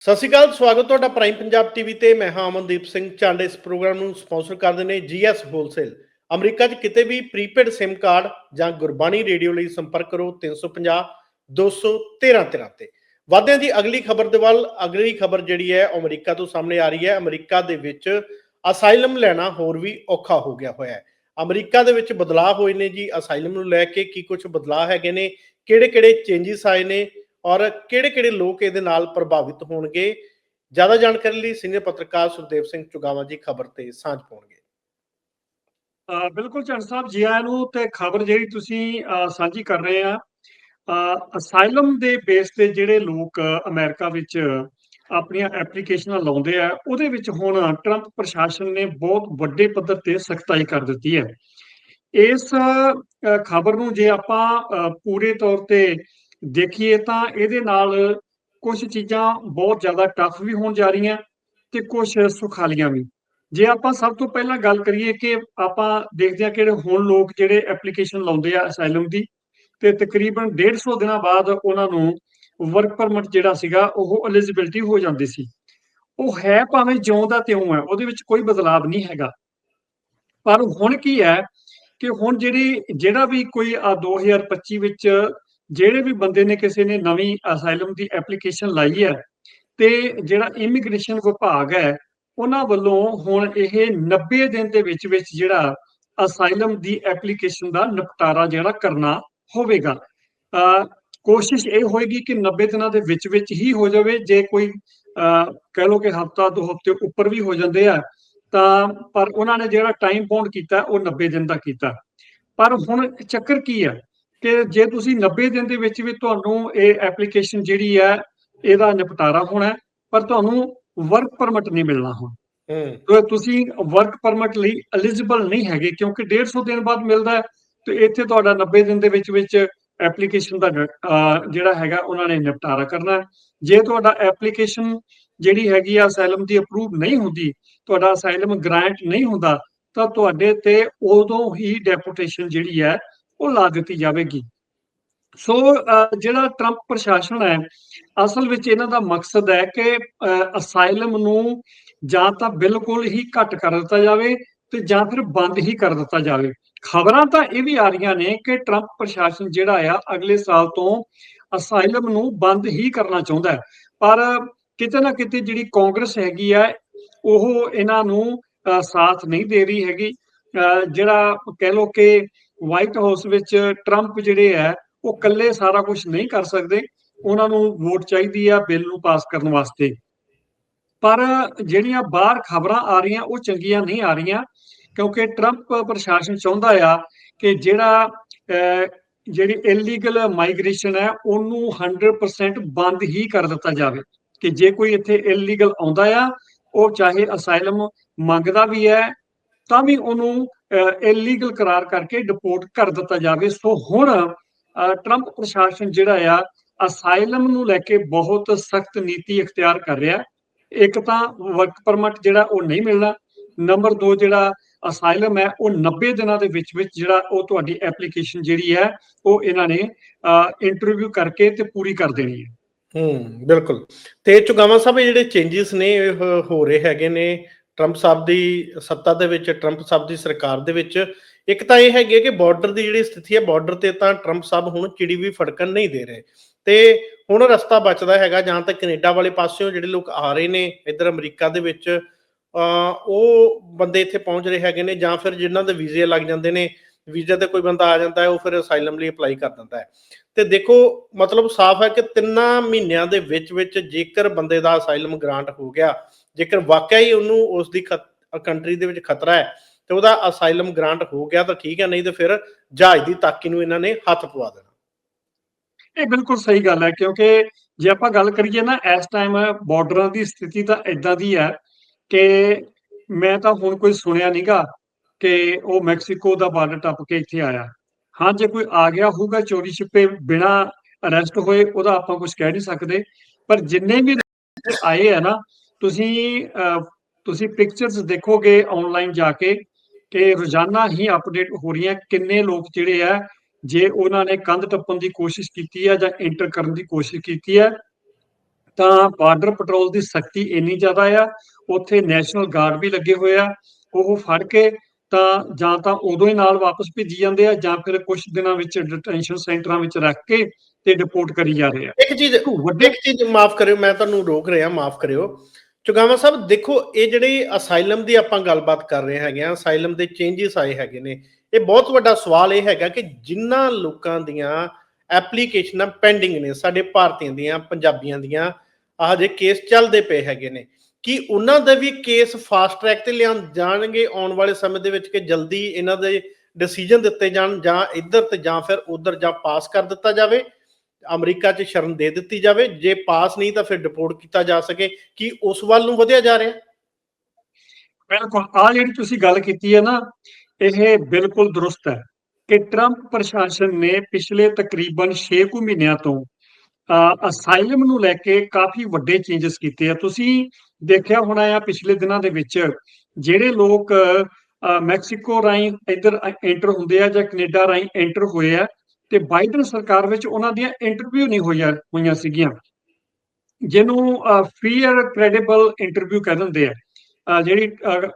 ਸਤਿ ਸ਼੍ਰੀ ਅਕਾਲ, ਸਵਾਗਤ ਤੁਹਾਡਾ ਪ੍ਰਾਈਮ ਪੰਜਾਬ ਟੀਵੀ ਤੇ। ਮੈਂ ਹਾਂ ਅਮਨਦੀਪ ਸਿੰਘ ਚਾਂਡੇ। ਇਸ ਪ੍ਰੋਗਰਾਮ ਨੂੰ ਸਪਾਂਸਰ ਕਰਦੇ ਨੇ ਜੀਐਸ ਹੋਲਸੇਲ ਅਮਰੀਕਾ 'ਚ ਕਿਤੇ ਵੀ ਪ੍ਰੀਪੇਡ SIM ਕਾਰਡ ਜਾਂ ਗੁਰਬਾਣੀ ਰੇਡੀਓ ਲਈ ਸੰਪਰਕ ਕਰੋ 350 213 13 ਤੇ। ਵਾਧਿਆਂ ਦੀ ਅਗਲੀ ਖਬਰ ਦੇ ਵੱਲ, ਅਗਲੀ ਖਬਰ ਜਿਹੜੀ ਹੈ ਅਮਰੀਕਾ ਤੋਂ ਸਾਹਮਣੇ ਆ ਰਹੀ ਹੈ। ਅਮਰੀਕਾ ਦੇ ਵਿੱਚ ਅਸਾਈਲਮ ਲੈਣਾ ਹੋਰ ਵੀ ਔਖਾ ਹੋ ਗਿਆ ਹੋਇਆ ਹੈ। ਅਮਰੀਕਾ ਦੇ ਵਿੱਚ ਬਦਲਾਅ ਹੋਏ ਨੇ ਜੀ। ਅਸਾਈਲਮ ਨੂੰ ਲੈ ਕੇ ਕੀ ਕੁਝ ਬਦਲਾਅ ਹੈਗੇ ਨੇ? ਕਿਹੜੇ ਕਿਹੜੇ ਚੇਂਜਸ ਆਏ ਨੇ? ਔਰ ਕਿਹੜੇ-ਕਿਹੜੇ ਲੋਕ ਇਹਦੇ ਨਾਲ ਪ੍ਰਭਾਵਿਤ ਹੋਣਗੇ? ਜ਼ਿਆਦਾ ਜਾਣਕਾਰੀ ਲਈ ਸੀਨੀਅਰ ਪੱਤਰਕਾਰ ਸੁਖਦੇਵ ਸਿੰਘ ਚੁਗਾਵਾ ਜੀ ਖਬਰ ਤੇ ਸਾਂਝ ਪਾਉਣਗੇ। ਬਿਲਕੁਲ ਚੰਦ ਸਾਹਿਬ ਜੀ ਆਇਆਂ ਨੂੰ ਤੇ ਖਬਰ ਜਿਹੜੀ ਤੁਸੀਂ ਸਾਂਝੀ ਕਰ ਰਹੇ ਆ ਅਸਾਈਲਮ ਦੇ ਬੇਸ ਤੇ ਜਿਹੜੇ ਲੋਕ ਅਮਰੀਕਾ ਵਿੱਚ ਆਪਣੀਆਂ ਐਪਲੀਕੇਸ਼ਨਾਂ ਲਾਉਂਦੇ ਆ ਉਹਦੇ ਵਿੱਚ ਹੁਣ ਟਰੰਪ ਪ੍ਰਸ਼ਾਸਨ ਨੇ ਬਹੁਤ ਵੱਡੇ ਪੱਧਰ ਤੇ ਸਖਤਾਈ ਕਰ ਦਿੱਤੀ ਹੈ। ਇਸ ਖਬਰ ਨੂੰ ਜੇ ਆਪਾਂ ਅ, ਪੂਰੇ ਤੌਰ ਤੇ ਦੇਖੀਏ ਤਾਂ ਇਹਦੇ ਨਾਲ ਕੁਝ ਚੀਜ਼ਾਂ ਬਹੁਤ ਜ਼ਿਆਦਾ ਟਫ ਵੀ ਹੋਣ ਜਾ ਰਹੀਆਂ ਤੇ ਕੁਝ ਸੁਖਾਲੀਆਂ ਵੀ। ਜੇ ਆਪਾਂ ਸਭ ਤੋਂ ਪਹਿਲਾਂ ਗੱਲ ਕਰੀਏ ਕਿ ਆਪਾਂ ਦੇਖਦੇ ਹਾਂ ਕਿ ਹੁਣ ਲੋਕ ਜਿਹੜੇ ਐਪਲੀਕੇਸ਼ਨ ਲਾਉਂਦੇ ਆ ਅਸਾਈਲਮ ਦੀ, ਤੇ ਤਕਰੀਬਨ 150 ਦਿਨਾਂ ਬਾਅਦ ਉਹਨਾਂ ਨੂੰ ਵਰਕ ਪਰਮਿਟ ਜਿਹੜਾ ਸੀਗਾ ਉਹ ਐਲੀਜੀਬਿਲਟੀ ਹੋ ਜਾਂਦੀ ਸੀ। ਉਹ ਹੈ ਭਾਵੇਂ ਜਿਉਂ ਦਾ ਤਿਉਂ ਹੈ, ਉਹਦੇ ਵਿੱਚ ਕੋਈ ਬਦਲਾਅ ਨਹੀਂ ਹੈਗਾ। ਪਰ ਹੁਣ ਕੀ ਹੈ ਕਿ ਹੁਣ ਜਿਹੜੀ, ਜਿਹੜਾ ਵੀ ਕੋਈ ਆ 2025 ਵਿੱਚ ਜਿਹੜੇ ਵੀ ਬੰਦੇ ਨੇ ਕਿਸੇ ਨੇ ਨਵੀਂ ਅਸਾਈਲਮ ਦੀ ਐਪਲੀਕੇਸ਼ਨ ਲਾਈ ਹੈ ਤੇ ਜਿਹੜਾ ਇਮੀਗ੍ਰੇਸ਼ਨ ਵਿਭਾਗ ਹੈ, ਉਹਨਾਂ ਵੱਲੋਂ ਹੁਣ ਇਹ 90 ਦਿਨ ਦੇ ਵਿੱਚ ਵਿੱਚ ਜਿਹੜਾ ਅਸਾਈਲਮ ਦੀ ਐਪਲੀਕੇਸ਼ਨ ਦਾ ਨਿਪਟਾਰਾ ਜਿਹੜਾ ਕਰਨਾ ਹੋਵੇਗਾ। ਕੋਸ਼ਿਸ਼ ਇਹ ਹੋਏਗੀ ਕਿ 90 ਦਿਨਾਂ ਦੇ ਵਿੱਚ ਵਿੱਚ ਹੀ ਹੋ ਜਾਵੇ, ਜੇ ਕੋਈ, ਅ, ਕਹਿ ਲੋ ਕਿ ਹਫਤਾ ਦੋ ਹਫ਼ਤੇ ਉੱਪਰ ਵੀ ਹੋ ਜਾਂਦੇ ਆ, ਤਾਂ ਪਰ ਉਹਨਾਂ ਨੇ ਜਿਹੜਾ ਟਾਈਮ ਬਾਉਂਡ ਕੀਤਾ, ਉਹ 90 ਦਿਨ ਦਾ ਕੀਤਾ। ਪਰ ਹੁਣ ਚੱਕਰ ਕੀ ਹੈ ਕਿ ਜੇ ਤੁਸੀਂ 90 ਦਿਨ ਦੇ ਵਿੱਚ ਵੀ ਤੁਹਾਨੂੰ ਇਹ ਐਪਲੀਕੇਸ਼ਨ ਜਿਹੜੀ ਹੈ ਇਹਦਾ ਨਿਪਟਾਰਾ ਹੋਣਾ ਪਰ ਤੁਹਾਨੂੰ ਵਰਕ ਪਰਮਿਟ ਨਹੀਂ ਮਿਲਣਾ ਹੁਣ। ਹੂੰ। ਤੁਸੀਂ ਵਰਕ ਪਰਮਿਟ ਲਈ ਐਲੀਜੀਬਲ ਨਹੀਂ ਹੈਗੇ ਕਿਉਂਕਿ 150 ਦਿਨ ਬਾਅਦ ਮਿਲਦਾ ਹੈ ਤੇ ਇੱਥੇ ਤੁਹਾਡਾ 90 ਦਿਨ ਦੇ ਵਿੱਚ ਵਿੱਚ ਐਪਲੀਕੇਸ਼ਨ ਦਾ ਜਿਹੜਾ ਹੈਗਾ ਉਹਨਾਂ ਨੇ ਨਿਪਟਾਰਾ ਕਰਨਾ ਜੇ ਤੁਹਾਡਾ ਐਪਲੀਕੇਸ਼ਨ ਜਿਹੜੀ ਹੈਗੀ ਆ ਅਸਾਈਲਮ ਦੀ ਅਪਰੂਵ ਨਹੀਂ ਹੁੰਦੀ ਤੁਹਾਡਾ ਅਸਾਈਲਮ ਗ੍ਰਾਂਟ ਨਹੀਂ ਹੁੰਦਾ ਤਾਂ ਤੁਹਾਡੇ ਤੇ ਉਦੋਂ ਹੀ ਡੈਪੂਟੇਸ਼ਨ ਜਿਹੜੀ ਹੈ ਉਹ ਲਾ ਦਿੱਤੀ ਜਾਵੇਗੀ। ਸੋ ਜਿਹੜਾ ਟਰੰਪ ਪ੍ਰਸ਼ਾਸਨ ਹੈ, ਅਸਲ ਵਿੱਚ ਇਹਨਾਂ ਦਾ ਮਕਸਦ ਹੈ ਕਿ ਅਸਾਈਲਮ ਨੂੰ ਜਾਂ ਤਾਂ ਬਿਲਕੁਲ ਹੀ ਘੱਟ ਕਰ ਦਿੱਤਾ ਜਾਵੇ ਤੇ ਜਾਂ ਫਿਰ ਬੰਦ ਹੀ ਕਰ ਦਿੱਤਾ ਜਾਵੇ। ਖਬਰਾਂ ਤਾਂ ਇਹ ਵੀ ਆ ਰਹੀਆਂ ਨੇ ਕਿ ਟਰੰਪ ਪ੍ਰਸ਼ਾਸਨ ਜਿਹੜਾ ਆ, ਅਗਲੇ ਸਾਲ ਤੋਂ ਅਸਾਈਲਮ ਨੂੰ ਬੰਦ ਹੀ ਕਰਨਾ ਚਾਹੁੰਦਾ ਹੈ। ਪਰ ਕਿਤੇ ਨਾ ਕਿਤੇ ਜਿਹੜੀ ਕਾਂਗਰਸ ਹੈਗੀ ਆ, ਉਹ ਇਹਨਾਂ ਨੂੰ ਸਾਥ ਨਹੀਂ ਦੇ ਰਹੀ ਹੈਗੀ। ਜਿਹੜਾ ਕਹਿ ਲੋ ਕਿ ਵਾਈਟ ਹਾਊਸ ਵਿੱਚ ਟਰੰਪ ਜਿਹੜੇ ਹੈ, ਉਹ ਇਕੱਲੇ ਸਾਰਾ ਕੁਝ ਨਹੀਂ ਕਰ ਸਕਦੇ। ਉਹਨਾਂ ਨੂੰ ਵੋਟ ਚਾਹੀਦੀ ਆ ਬਿੱਲ ਨੂੰ ਪਾਸ ਕਰਨ ਵਾਸਤੇ। ਪਰ ਜਿਹੜੀਆਂ ਬਾਹਰ ਖਬਰਾਂ ਆ ਰਹੀਆਂ, ਉਹ ਚੰਗੀਆਂ ਨਹੀਂ ਆ ਰਹੀਆਂ, ਕਿਉਂਕਿ ਟਰੰਪ ਪ੍ਰਸ਼ਾਸਨ ਚਾਹੁੰਦਾ ਆ ਕਿ ਜਿਹੜਾ ਜਿਹੜੀ ਇਲੀਗਲ ਮਾਈਗ੍ਰੇਸ਼ਨ ਹੈ, ਉਹਨੂੰ 100% ਬੰਦ ਹੀ ਕਰ ਦਿੱਤਾ ਜਾਵੇ। ਕਿ ਜੇ ਕੋਈ ਇੱਥੇ ਇਲੀਗਲ ਆਉਂਦਾ ਆ, ਉਹ ਚਾਹੇ ਅਸਾਈਲਮ ਮੰਗਦਾ ਵੀ ਹੈ, ਤਾਂ ਵੀ ਉਹਨੂੰ ਇਲੀਗਲ ਕਰਾਰ ਕਰਕੇ ਡਿਪੋਰਟ ਕਰ ਦਿੱਤਾ ਜਾਵੇ। ਸੋ ਹੁਣ ਟਰੰਪ ਪ੍ਰਸ਼ਾਸਨ ਜਿਹੜਾ ਆ ਅਸਾਈਲਮ ਨੂੰ ਲੈ ਕੇ ਬਹੁਤ ਸਖਤ ਨੀਤੀ ਇਖਤਿਆਰ ਕਰ ਰਿਹਾ। ਇੱਕ ਤਾਂ ਵਰਕ ਪਰਮਿਟ ਜਿਹੜਾ ਉਹ ਨਹੀਂ ਮਿਲਣਾ। ਨੰਬਰ 2 ਜਿਹੜਾ ਅਸਾਈਲਮ ਹੈ, ਉਹ 90 ਦਿਨਾਂ ਦੇ ਵਿੱਚ ਵਿੱਚ ਜਿਹੜਾ ਉਹ ਤੁਹਾਡੀ ਐਪਲੀਕੇਸ਼ਨ ਜਿਹੜੀ ਹੈ, ਉਹ ਇਹਨਾਂ ਨੇ ਇੰਟਰਵਿਊ ਕਰਕੇ ਤੇ ਪੂਰੀ ਕਰ ਦੇਣੀ ਹੈ। ਹੂੰ, ਬਿਲਕੁਲ। ਤੇ ਚੁਗਾਵਾ ਸਾਹਿਬ ਜਿਹੜੇ ਚੇਂਜਸ ਨੇ ਹੋ ਰਹੇ ਹੈਗੇ ਨੇ ਟਰੰਪ ਸਾਹਿਬ ਦੀ ਸੱਤਾ ਦੇ ਵਿੱਚ ਟਰੰਪ ਸਾਹਿਬ ਦੀ ਸਰਕਾਰ ਦੇ ਵਿੱਚ, ਇੱਕ ਤਾਂ ਇਹ ਹੈਗੀ ਕਿ ਬਾਰਡਰ ਦੀ ਜਿਹੜੀ ਸਥਿਤੀ ਹੈ ਬਾਰਡਰ ਤੇ ਤਾਂ ਟਰੰਪ ਸਾਹਿਬ ਹੁਣ ਚਿੜੀ ਵੀ ਫੜਕਣ ਨਹੀਂ ਦੇ ਰਹੇ। ਤੇ ਹੁਣ ਰਸਤਾ ਬਚਦਾ ਹੈਗਾ, ਜਾਂ ਤਾਂ ਕੈਨੇਡਾ ਵਾਲੇ ਪਾਸਿਓਂ ਜਿਹੜੇ ਲੋਕ ਆ ਰਹੇ ਨੇ, ਇੱਧਰ ਅਮਰੀਕਾ ਦੇ ਵਿੱਚ ਉਹ ਬੰਦੇ ਇੱਥੇ ਪਹੁੰਚ ਰਹੇ ਹੈਗੇ ਨੇ, ਜਾਂ ਫਿਰ ਜਿਨ੍ਹਾਂ ਦੇ ਵੀਜ਼ੇ ਲੱਗ ਜਾਂਦੇ ਨੇ, ਵੀਜ਼ੇ ਤੇ ਕੋਈ ਬੰਦਾ ਆ ਜਾਂਦਾ ਹੈ, ਉਹ ਫਿਰ ਅਸਾਈਲਮ ਲਈ ਅਪਲਾਈ ਕਰ ਦਿੰਦਾ ਹੈ। ਤੇ ਦੇਖੋ, ਮਤਲਬ ਸਾਫ਼ ਹੈ ਕਿ ਤਿੰਨਾਂ ਮਹੀਨਿਆਂ ਦੇ ਵਿੱਚ ਵਿੱਚ ਜੇਕਰ ਬੰਦੇ ਦਾ ਅਸਾਈਲਮ ਗ੍ਰਾਂਟ ਹੋ ਗਿਆ ਜੇਕਰ ਵਾਕਿਆ ਹੀ ਉਹਨੂੰ ਉਸ ਦੀ ਕੰਟਰੀ ਦੇ ਵਿੱਚ ਖਤਰਾ ਹੈ, ਤੇ ਉਹਦਾ ਅਸਾਈਲਮ ਗ੍ਰਾਂਟ ਹੋ ਗਿਆ ਤਾਂ ਠੀਕ ਹੈ, ਨਹੀਂ ਤੇ ਫਿਰ ਜਹਾਜ਼ ਦੀ ਤਾਕੀ ਨੂੰ ਇਹਨਾਂ ਨੇ ਹੱਥ ਪਵਾ ਦੇਣਾ। ਇਹ ਬਿਲਕੁਲ ਸਹੀ ਗੱਲ ਹੈ, ਕਿਉਂਕਿ ਜੇ ਆਪਾਂ ਗੱਲ ਕਰੀਏ ਨਾ, ਇਸ ਟਾਈਮ ਬਾਰਡਰਾਂ ਦੀ ਸਥਿਤੀ ਤਾਂ ਇਦਾਂ ਦੀ ਹੈ ਕਿ ਮੈਂ ਤਾਂ ਹੁਣ ਕੋਈ ਸੁਣਿਆ ਨਹੀਂਗਾ ਕਿ ਉਹ ਮੈਕਸੀਕੋ ਦਾ ਬਾਰਡਰ ਟੱਪ ਕੇ ਇੱਥੇ ਆਇਆ। ਹਾਂ, ਜੇ ਕੋਈ ਆ ਗਿਆ ਹੋਊਗਾ ਚੋਰੀ ਛਿਪੇ ਬਿਨਾ ਅਰੈਸਟ ਹੋਏ, ਉਹਦਾ ਆਪਾਂ ਕੁਝ ਕਹਿ ਨਹੀਂ ਸਕਦੇ, ਪਰ ਜਿੰਨੇ ਵੀ ਆਏ ਆ ਨਾ ਤੁਸੀਂ ਤੁਸੀਂ ਪਿਕਚਰਸ ਦੇਖੋਗੇ ਆਨਲਾਈਨ ਜਾ ਕੇ ਕਿ ਰੋਜ਼ਾਨਾ ਹੀ ਅਪਡੇਟ ਹੋ ਰਹੀਆਂ ਕਿੰਨੇ ਲੋਕ ਜਿਹੜੇ ਆ ਜੇ ਉਹਨਾਂ ਨੇ ਕੰਧ ਟੱਪਣ ਦੀ ਕੋਸ਼ਿਸ਼ ਕੀਤੀ ਹੈ ਜਾਂ ਐਂਟਰ ਕਰਨ ਦੀ ਕੋਸ਼ਿਸ਼ ਕੀਤੀ ਹੈ ਤਾਂ ਬਾਰਡਰ ਪੈਟਰੋਲ ਦੀ ਸਖਤੀ ਇੰਨੀ ਜ਼ਿਆਦਾ ਆ ਉੱਥੇ ਨੈਸ਼ਨਲ ਗਾਰਡ ਵੀ ਲੱਗੇ ਹੋਏ ਆ ਉਹ ਫੜ ਕੇ ਤਾਂ ਜਾਂ ਤਾਂ ਉਦੋਂ ਹੀ ਨਾਲ ਵਾਪਸ ਭੇਜੀ ਜਾਂਦੇ ਆ ਜਾਂ ਫਿਰ ਕੁਝ ਦਿਨਾਂ ਵਿੱਚ ਡਿਟੈਂਸ਼ਨ ਸੈਂਟਰਾਂ ਵਿੱਚ ਰੱਖ ਕੇ ਤੇ ਡਿਪੋਰਟ ਕਰੀ ਜਾ ਰਹੇ ਆ। ਇੱਕ ਚੀਜ਼ ਵੱਡੇ ਇੱਕ ਚੀਜ਼ ਮਾਫ ਕਰਿਓ ਮੈਂ ਤੁਹਾਨੂੰ ਰੋਕ ਰਿਹਾ ਮਾਫ ਕਰਿਓ। ਚੁਗਾਵਾ ਸਾਹਿਬ, ਦੇਖੋ, ਇਹ ਜਿਹੜੀ ਅਸਾਈਲਮ ਦੀ ਆਪਾਂ ਗੱਲਬਾਤ ਕਰ ਰਹੇ ਹੈਗੇ ਆ ਅਸਾਈਲਮ ਦੇ ਚੇਂਜਸ ਆਏ ਹੈਗੇ ਨੇ, ਇਹ ਬਹੁਤ ਵੱਡਾ ਸਵਾਲ ਇਹ ਹੈਗਾ ਕਿ ਜਿਨ੍ਹਾਂ ਲੋਕਾਂ ਦੀਆਂ ਐਪਲੀਕੇਸ਼ਨਾਂ ਪੈਂਡਿੰਗ ਨੇ, ਸਾਡੇ ਭਾਰਤੀਆਂ ਦੀਆਂ, ਪੰਜਾਬੀਆਂ ਦੀਆਂ, ਆਹ ਜੇ ਕੇਸ ਚੱਲਦੇ ਪਏ ਹੈਗੇ ਨੇ, ਕੀ ਉਹਨਾਂ ਦੇ ਵੀ ਕੇਸ ਫਾਸਟ ਟਰੈਕ ਤੇ ਲਿਆਂ, ਜਾਣਗੇ ਆਉਣ ਵਾਲੇ ਸਮੇਂ ਦੇ ਵਿੱਚ ਕਿ ਜਲਦੀ ਇਹਨਾਂ ਦੇ ਡਿਸੀਜਨ ਦਿੱਤੇ ਜਾਣ ਜਾਂ ਇੱਧਰ ਤੇ ਜਾਂ ਫਿਰ ਉਧਰ ਜਾਂ ਪਾਸ ਕਰ ਦਿੱਤਾ ਜਾਵੇ? ਅਮਰੀਕਾ 'ਚ ਸ਼ਰਨ ਦੇ ਦਿੱਤੀ ਜਾਵੇ, ਜੇ ਪਾਸ ਨਹੀਂ ਤਾਂ ਫਿਰ ਡਿਪੋਰਟ ਕੀਤਾ ਜਾ ਸਕੇ, ਕਿ ਉਸ ਵੱਲ ਨੂੰ ਵਧਿਆ ਜਾ ਰਿਹਾ? ਬਿਲਕੁਲ ਆ ਜਿਹੜੀ ਤੁਸੀਂ ਗੱਲ ਕੀਤੀ ਹੈ ਨਾ, ਇਹ ਬਿਲਕੁਲ ਦਰੁਸਤ ਹੈ ਕਿ ਟਰੰਪ ਪ੍ਰਸ਼ਾਸਨ ਨੇ ਪਿਛਲੇ ਤਕਰੀਬਨ 6 ਕੁ ਮਹੀਨਿਆਂ ਤੋਂ ਅਸਾਈਲਮ ਨੂੰ ਲੈ ਕੇ ਕਾਫੀ ਵੱਡੇ ਚੇਂਜਸ ਕੀਤੇ ਆ। ਤੁਸੀਂ ਦੇਖਿਆ ਹੋਣਾ ਆ ਪਿਛਲੇ ਦਿਨਾਂ ਦੇ ਵਿੱਚ ਜਿਹੜੇ ਲੋਕ ਮੈਕਸੀਕੋ ਰਾਹੀਂ ਇੱਧਰ ਐਂਟਰ ਹੁੰਦੇ ਆ ਜਾਂ ਕੈਨੇਡਾ ਰਾਹੀਂ ਐਂਟਰ ਹੋਏ ਆ ਤੇ ਬਾਈਡਨ ਸਰਕਾਰ ਵਿੱਚ ਉਹਨਾਂ ਦੀਆਂ ਇੰਟਰਵਿਊ ਨਹੀਂ ਹੋਈਆਂ ਹੋਈਆਂ ਸੀਗੀਆਂ। ਜਿਹਨੂੰ ਫੀਅਰ ਕ੍ਰੈਡੀਬਲ ਇੰਟਰਵਿਊ ਕਹਿ ਦਿੰਦੇ ਆ। ਜਿਹੜੀ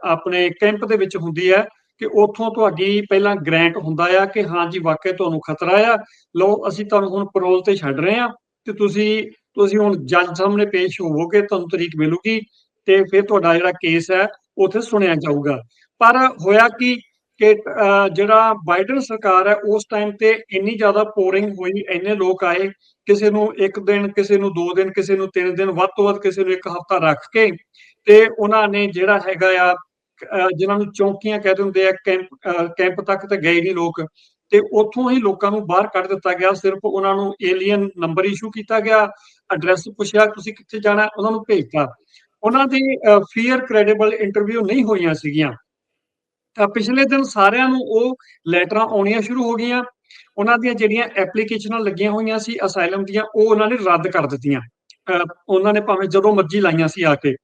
ਆਪਣੇ ਕੈਂਪ ਦੇ ਵਿੱਚ ਹੁੰਦੀ ਹੈ ਕਿ ਉੱਥੋਂ ਤੁਹਾਡੀ ਪਹਿਲਾਂ ਗ੍ਰਾਂਟ ਹੁੰਦਾ ਆ ਕਿ ਹਾਂ ਜੀ ਵਾਕਿਆ ਤੁਹਾਨੂੰ ਖਤਰਾ ਆ। ਲਓ, ਅਸੀਂ ਤੁਹਾਨੂੰ ਹੁਣ ਪੈਰੋਲ ਤੇ ਛੱਡ ਰਹੇ ਆ ਤੇ ਤੁਸੀਂ ਤੁਸੀਂ ਹੁਣ ਜੱਜ ਸਾਹਮਣੇ ਪੇਸ਼ ਹੋਵੋਗੇ, ਤੁਹਾਨੂੰ ਤਰੀਕ ਮਿਲੂਗੀ ਤੇ ਫਿਰ ਤੁਹਾਡਾ ਜਿਹੜਾ ਕੇਸ ਹੈ ਉੱਥੇ ਸੁਣਿਆ ਜਾਊਗਾ। ਪਰ ਹੋਇਆ ਕਿ ਕਿ ਜਿਹੜਾ ਬਾਈਡਨ ਸਰਕਾਰ ਹੈ ਉਸ ਟਾਈਮ ਤੇ ਇੰਨੀ ਜ਼ਿਆਦਾ ਪੋਰਿੰਗ ਹੋਈ ਇੰਨੇ ਲੋਕ ਆਏ ਕਿਸੇ ਨੂੰ ਇੱਕ ਦਿਨ ਕਿਸੇ ਨੂੰ ਦੋ ਦਿਨ ਕਿਸੇ ਨੂੰ ਤਿੰਨ ਦਿਨ ਵੱਧ ਤੋਂ ਵੱਧ ਕਿਸੇ ਨੂੰ ਇੱਕ ਹਫ਼ਤਾ ਰੱਖ ਕੇ ਤੇ ਉਹਨਾਂ ਨੇ ਜਿਹੜਾ ਹੈਗਾ ਆ ਅ, ਜਿਨ੍ਹਾਂ ਨੂੰ ਚੌਂਕੀਆਂ ਕਹਿ ਦਿੰਦੇ ਆ ਕੈਂਪ ਕੈਂਪ ਤੱਕ ਤਾਂ ਗਏ ਨਹੀਂ ਲੋਕ ਤੇ ਉੱਥੋਂ ਹੀ ਲੋਕਾਂ ਨੂੰ ਬਾਹਰ ਕੱਢ ਦਿੱਤਾ ਗਿਆ। ਸਿਰਫ ਉਹਨਾਂ ਨੂੰ ਏਲੀਅਨ ਨੰਬਰ ਇਸ਼ੂ ਕੀਤਾ ਗਿਆ ਐਡਰੈਸ ਪੁੱਛਿਆ ਤੁਸੀਂ ਕਿੱਥੇ ਜਾਣਾ? ਉਹਨਾਂ ਨੂੰ ਭੇਜਤਾ। ਉਹਨਾਂ ਦੀ ਫੀਅਰ ਕ੍ਰੈਡੀਬਲ ਇੰਟਰਵਿਊ ਨਹੀਂ ਹੋਈਆਂ ਸੀਗੀਆਂ। ਪਿਛਲੇ ਦਿਨ ਸਾਰਿਆਂ ਨੂੰ ਉਹ ਲੈਟਰਾਂ ਆਉਣੀਆਂ ਸ਼ੁਰੂ ਹੋ ਗਈਆਂ। ਉਹਨਾਂ ਦੀਆਂ ਜਿਹੜੀਆਂ ਐਪਲੀਕੇਸ਼ਨਾਂ ਲੱਗੀਆਂ ਹੋਈਆਂ ਸੀ ਅਸਾਈਲਮ ਦੀਆਂ, ਉਹ ਉਹਨਾਂ ਨੇ ਰੱਦ ਕਰ ਦਿੱਤੀਆਂ। ਉਹਨਾਂ ਨੇ ਭਾਵੇਂ ਜਦੋਂ ਮਰਜ਼ੀ ਲਾਈਆਂ ਸੀ ਆ ਕੇ।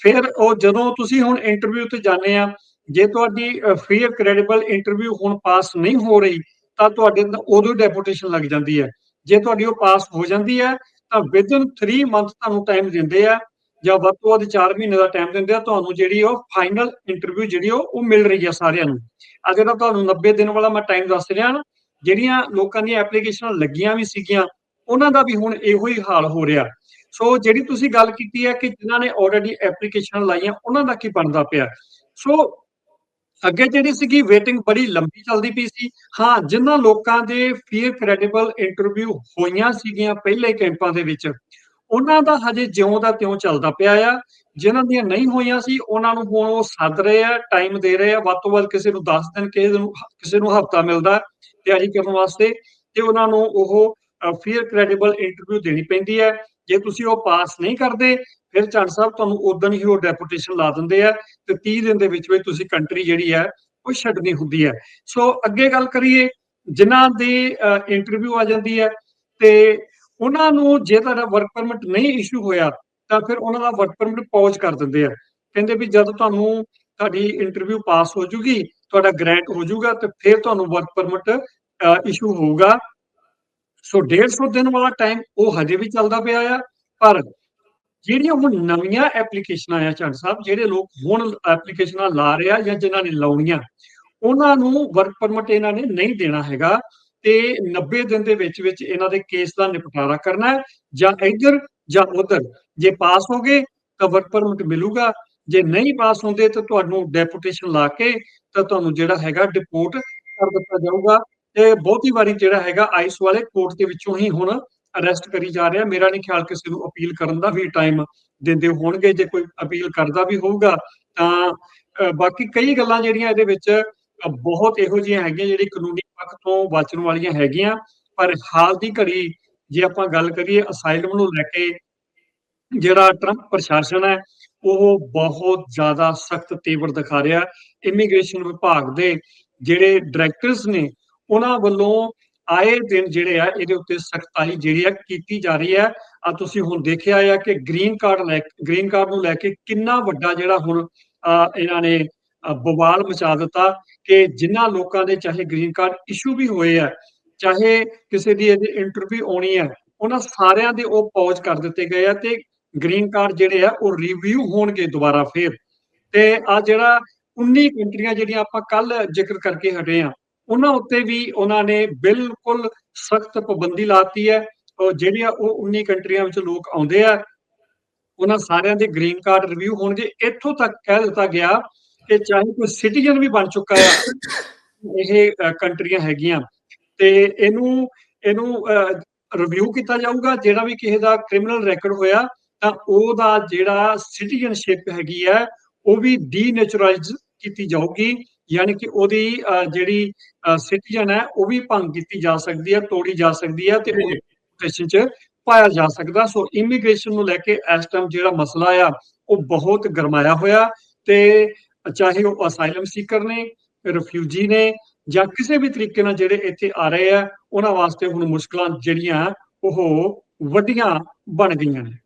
ਫਿਰ ਉਹ ਜਦੋਂ ਤੁਸੀਂ ਹੁਣ ਇੰਟਰਵਿਊ ਤੇ ਜਾਂਦੇ ਆ, ਜੇ ਤੁਹਾਡੀ ਫੀਅਰ ਕ੍ਰੈਡੀਬਲ ਇੰਟਰਵਿਊ ਹੁਣ ਪਾਸ ਨਹੀਂ ਹੋ ਰਹੀ, ਤਾਂ ਤੁਹਾਡੇ ਅੰਦਰ ਉਦੋਂ ਡੈਪੂਟੇਸ਼ਨ ਲੱਗ ਜਾਂਦੀ ਹੈ। ਜੇ ਤੁਹਾਡੀ ਉਹ ਪਾਸ ਹੋ ਜਾਂਦੀ ਹੈ, ਤਾਂ ਵਿਦਨ 3 ਮੰਥ ਤੁਹਾਨੂੰ ਟਾਈਮ ਦਿੰਦੇ ਆ ਜਾਂ ਵੱਧ ਤੋਂ ਵੱਧ 4 ਮਹੀਨੇ ਦਾ ਟਾਈਮ ਦਿੰਦੇ ਆ, ਤੁਹਾਨੂੰ ਜਿਹੜੀ ਉਹ ਫਾਈਨਲ ਇੰਟਰਵਿਊ ਜਿਹੜੀ ਉਹ ਮਿਲ ਰਹੀ ਆ ਸਾਰਿਆਂ ਨੂੰ। ਆ ਜਿਹੜਾ ਤੁਹਾਨੂੰ 90 ਦਿਨ ਵਾਲਾ ਮੈਂ ਟਾਈਮ ਦੱਸ ਰਿਹਾ ਨਾ, ਜਿਹੜੀਆਂ ਲੋਕਾਂ ਦੀਆਂ ਐਪਲੀਕੇਸ਼ਨਾਂ ਲੱਗੀਆਂ ਵੀ ਸੀਗੀਆਂ, ਉਹਨਾਂ ਦਾ ਵੀ ਹੁਣ ਇਹੋ ਹੀ ਹਾਲ ਹੋ ਰਿਹਾ। ਸੋ ਜਿਹੜੀ ਤੁਸੀਂ ਗੱਲ ਕੀਤੀ ਹੈ ਕਿ ਜਿਨ੍ਹਾਂ ਨੇ ਆਲਰੇਡੀ ਐਪਲੀਕੇਸ਼ਨ ਲਾਈਆਂ, ਉਹਨਾਂ ਦਾ ਕੀ ਬਣਦਾ ਪਿਆ? ਸੋ ਅੱਗੇ ਜਿਹੜੀ ਸੀਗੀ ਵੇਟਿੰਗ ਬੜੀ ਲੰਬੀ ਚੱਲਦੀ ਪਈ ਸੀ। ਹਾਂ, ਜਿਨ੍ਹਾਂ ਲੋਕਾਂ ਦੇ ਫੀਅਰ ਕ੍ਰੈਡੀਬਲ ਇੰਟਰਵਿਊ ਹੋਈਆਂ ਸੀਗੀਆਂ ਪਹਿਲੇ ਕੈਂਪਾਂ ਦੇ ਵਿੱਚ ਉਹਨਾਂ ਦਾ ਹਜੇ ਜਿਉਂ ਦਾ ਤਿਉਂ ਚੱਲਦਾ ਪਿਆ ਆ। ਜਿਨ੍ਹਾਂ ਦੀਆਂ ਨਹੀਂ ਹੋਈਆਂ ਸੀ, ਉਹਨਾਂ ਨੂੰ ਹੁਣ ਉਹ ਸੱਦ ਰਹੇ ਆ ਟਾਈਮ ਦੇ ਰਹੇ ਆ। ਵੱਧ ਤੋਂ ਵੱਧ ਕਿਸੇ ਨੂੰ 10 ਦਿਨ, ਕਿਸੇ ਨੂੰ ਕਿਸੇ ਨੂੰ ਹਫਤਾ ਮਿਲਦਾ ਤਿਆਰੀ ਕਰਨ ਵਾਸਤੇ ਤੇ ਉਹਨਾਂ ਨੂੰ ਉਹ ਫੀਅਰ ਕ੍ਰੈਡੀਬਲ ਇੰਟਰਵਿਊ ਦੇਣੀ ਪੈਂਦੀ ਹੈ ਜੇ ਤੁਸੀਂ ਉਹ ਪਾਸ ਨਹੀਂ ਕਰਦੇ, ਫਿਰ ਚੰਦ ਸਾਹਿਬ ਤੁਹਾਨੂੰ ਉਦੋਂ ਹੀ ਉਹ ਡੈਪੂਟੇਸ਼ਨ ਲਾ ਦਿੰਦੇ ਆ ਤੇ 30 ਦਿਨ ਦੇ ਵਿੱਚ ਵਿੱਚ ਤੁਸੀਂ ਕੰਟਰੀ ਜਿਹੜੀ ਹੈ ਉਹ ਛੱਡਣੀ ਹੁੰਦੀ ਹੈ ਸੋ ਅੱਗੇ ਗੱਲ ਕਰੀਏ, ਜਿਨ੍ਹਾਂ ਦੀ ਇੰਟਰਵਿਊ ਆ ਜਾਂਦੀ ਹੈ ਤੇ ਉਹਨਾਂ ਨੂੰ ਜੇ ਤੁਹਾਡਾ ਵਰਕ ਪਰਮਿਟ ਨਹੀਂ ਇਸ਼ੂ ਹੋਇਆ, ਤਾਂ ਫਿਰ ਉਹਨਾਂ ਦਾ ਵਰਕ ਪਰਮਿਟ ਪੌਜ਼ ਕਰ ਦਿੰਦੇ ਆ। ਕਹਿੰਦੇ ਵੀ ਜਦ ਤੁਹਾਨੂੰ ਤੁਹਾਡੀ ਇੰਟਰਵਿਊ ਪਾਸ ਹੋ ਜੂਗੀ, ਤੁਹਾਡਾ ਗ੍ਰਾਂਟ ਹੋ ਜਾਊਗਾ ਤੇ ਫਿਰ ਤੁਹਾਨੂੰ ਵਰਕ ਪਰਮਿਟ ਇਸ਼ੂ ਹੋਊਗਾ। ਸੋ 150 ਦਿਨ ਵਾਲਾ ਟਾਈਮ ਉਹ ਹਜੇ ਵੀ ਚੱਲਦਾ ਪਿਆ ਆ, ਪਰ ਜਿਹੜੀਆਂ ਹੁਣ ਨਵੀਆਂ ਐਪਲੀਕੇਸ਼ਨਾਂ ਆ ਚੰਦ ਸਾਹਿਬ, ਜਿਹੜੇ ਲੋਕ ਹੁਣ ਐਪਲੀਕੇਸ਼ਨਾਂ ਲਾ ਰਹੇ ਆ ਜਾਂ ਜਿਨ੍ਹਾਂ ਨੇ ਲਾਉਣੀਆਂ, ਉਹਨਾਂ ਨੂੰ ਵਰਕ ਪਰਮਿਟ ਇਹਨਾਂ ਨੇ ਨਹੀਂ ਦੇਣਾ ਹੈਗਾ। ਤੇ 90 ਦਿਨ ਦੇ ਵਿੱਚ ਵਿੱਚ ਇਹਨਾਂ ਦੇ ਕੇਸ ਦਾ ਨਿਪਟਾਰਾ ਕਰਨਾ ਹੈ, ਜਾਂ ਇੱਧਰ ਜਾਂ ਉੱਧਰ। ਜੇ ਪਾਸ ਹੋ ਗਏ, ਤਾਂ ਵਰਕ ਪਰਮਿਟ ਮਿਲੂਗਾ। ਜੇ ਨਹੀਂ ਪਾਸ ਹੁੰਦੇ, ਤਾਂ ਤੁਹਾਨੂੰ ਡੈਪੂਟੇਸ਼ਨ ਲਾ ਕੇ, ਤਾਂ ਤੁਹਾਨੂੰ ਜਿਹੜਾ ਹੈਗਾ ਡਿਪੋਰਟ ਕਰ ਦਿੱਤਾ ਜਾਊਗਾ। ਤੇ ਬਹੁਤੀ ਵਾਰੀ ਜਿਹੜਾ ਹੈਗਾ ਆਈਸ ਵਾਲੇ ਕੋਰਟ ਦੇ ਵਿੱਚੋਂ ਹੀ ਹੁਣ ਅਰੈਸਟ ਕਰੀ ਜਾ ਰਿਹਾ। ਮੇਰਾ ਨਹੀਂ ਖਿਆਲ ਕਿਸੇ ਨੂੰ ਅਪੀਲ ਕਰਨ ਦਾ ਵੀ ਟਾਈਮ ਦਿੰਦੇ ਹੋਣਗੇ। ਜੇ ਕੋਈ ਅਪੀਲ ਕਰਦਾ ਵੀ ਹੋਊਗਾ, ਤਾਂ ਬਾਕੀ ਕਈ ਗੱਲਾਂ ਜਿਹੜੀਆਂ ਇਹਦੇ ਵਿੱਚ ਬਹੁਤ ਇਹੋ ਜਿਹੀਆਂ ਹੈਗੀਆਂ ਜਿਹੜੀ ਕਾਨੂੰਨੀ ਪੱਖ ਤੋਂ ਬਚਣ ਵਾਲੀਆਂ ਹੈਗੀਆਂ, ਪਰ ਹਾਲ ਦੀ ਘੜੀ ਜੇ ਆਪਾਂ ਗੱਲ ਕਰੀਏ ਅਸਾਈਲਮ ਨੂੰ ਲੈ ਕੇ ਜਿਹੜਾ ਟਰੰਪ ਪ੍ਰਸ਼ਾਸਨ ਹੈ, ਉਹ ਬਹੁਤ ਜ਼ਿਆਦਾ ਸਖਤ ਤੀਵਰ ਦਿਖਾ ਰਿਹਾ। ਇਮੀਗ੍ਰੇਸ਼ਨ ਵਿਭਾਗ ਦੇ ਜਿਹੜੇ ਡਾਇਰੈਕਟਰਸ ਨੇ, ਉਹਨਾਂ ਵੱਲੋਂ ਆਏ ਦਿਨ ਜਿਹੜੇ ਆ, ਇਹਦੇ ਉੱਤੇ ਸਖਤਾਈ ਜਿਹੜੀ ਆ ਕੀਤੀ ਜਾ ਰਹੀ ਹੈ। ਆ ਤੁਸੀਂ ਹੁਣ ਦੇਖਿਆ ਆ ਕਿ ਗ੍ਰੀਨ ਕਾਰਡ ਲੈ, ਗ੍ਰੀਨ ਕਾਰਡ ਨੂੰ ਲੈ ਕੇ ਕਿੰਨਾ ਵੱਡਾ ਜਿਹੜਾ ਹੁਣ ਇਹਨਾਂ ਨੇ ਬਵਾਲ ਮਚਾ ਦਿੱਤਾ। ਕਿ ਜਿਨ੍ਹਾਂ ਲੋਕਾਂ ਦੇ ਚਾਹੇ ਗ੍ਰੀਨ ਕਾਰਡ ਇਸ਼ੂ ਵੀ ਹੋਏ ਆ, ਚਾਹੇ ਕਿਸੇ ਦੀ ਇਹਦੀ ਇੰਟਰਵਿਊ ਆਉਣੀ ਹੈ ਉਹਨਾਂ ਸਾਰਿਆਂ ਦੇ ਉਹ ਪੌਜ ਕਰ ਦਿੱਤੇ ਗਏ ਆ ਤੇ ਗ੍ਰੀਨ ਕਾਰਡ ਜਿਹੜੇ ਆ ਉਹ ਰਿਵਿਊ ਹੋਣਗੇ ਦੁਬਾਰਾ ਫੇਰ। ਤੇ ਆ ਜਿਹੜਾ 19 ਕੰਟਰੀਆਂ ਜਿਹੜੀਆਂ ਆਪਾਂ ਕੱਲ ਜ਼ਿਕਰ ਕਰਕੇ ਹਟੇ ਆ, ਉਹਨਾਂ ਉੱਤੇ ਵੀ ਉਹਨਾਂ ਨੇ ਬਿਲਕੁਲ ਸਖਤ ਪਾਬੰਦੀ ਲਾਤੀ ਹੈ ਉਹ ਜਿਹੜੀਆਂ ਉਹ 19 ਕੰਟਰੀਆਂ ਵਿੱਚ ਲੋਕ ਆਉਂਦੇ ਆ, ਉਹਨਾਂ ਸਾਰਿਆਂ ਦੇ ਗ੍ਰੀਨ ਕਾਰਡ ਰਿਵਿਊ ਹੋਣਗੇ। ਇੱਥੋਂ ਤੱਕ ਕਹਿ ਦਿੱਤਾ ਗਿਆ ਕਿ ਚਾਹੇ ਕੋਈ ਸਿਟੀਜ਼ਨ ਵੀ ਬਣ ਚੁੱਕਾ ਆ ਇਹ ਕੰਟਰੀਆਂ ਹੈਗੀਆਂ। ਤੇ ਇਹਨੂੰ ਇਹਨੂੰ ਰਿਵਿਊ ਕੀਤਾ ਜਾਊਗਾ। ਜਿਹੜਾ ਵੀ ਕਿਸੇ ਦਾ ਕ੍ਰਿਮੀਨਲ ਰੈਕੋਰਡ ਹੋਇਆ ਤਾਂ ਉਹਦਾ ਜਿਹੜਾ ਸਿਟੀਜ਼ਨਸ਼ਿਪ ਹੈਗੀ ਹੈ ਉਹ ਵੀ ਡੀਨੇਚਰਲਾਈਜ਼ ਕੀਤੀ ਜਾਊਗੀ। ਯਾਨੀ ਕਿ ਉਹਦੀ ਜਿਹੜੀ ਸਿਟੀਜ਼ਨ ਹੈ ਉਹ ਵੀ ਭੰਗ ਕੀਤੀ ਜਾ ਸਕਦੀ ਹੈ ਤੋੜੀ ਜਾ ਸਕਦੀ ਹੈ ਤੇ ਉਹ ਸਟੇਸ਼ਨ 'ਚ ਪਾਇਆ ਜਾ ਸਕਦਾ। ਸੋ ਇਮੀਗ੍ਰੇਸ਼ਨ ਨੂੰ ਲੈ ਕੇ ਇਸ ਟਾਈਮ ਜਿਹੜਾ ਮਸਲਾ ਆ ਉਹ ਬਹੁਤ ਗਰਮਾਇਆ ਹੋਇਆ ਤੇ ਚਾਹੇ ਉਹ ਅਸਾਈਲਮ ਸੀਕਰ ਨੇ ਰਿਫਿਊਜੀ ਨੇ ਜਾਂ ਕਿਸੇ ਵੀ ਤਰੀਕੇ ਨਾਲ ਜਿਹੜੇ ਇੱਥੇ ਆ ਰਹੇ ਆ, ਉਹਨਾਂ ਵਾਸਤੇ ਹੁਣ ਮੁਸ਼ਕਲਾਂ ਜਿਹੜੀਆਂ ਉਹ ਵੱਡੀਆਂ ਬਣ ਗਈਆਂ ਨੇ।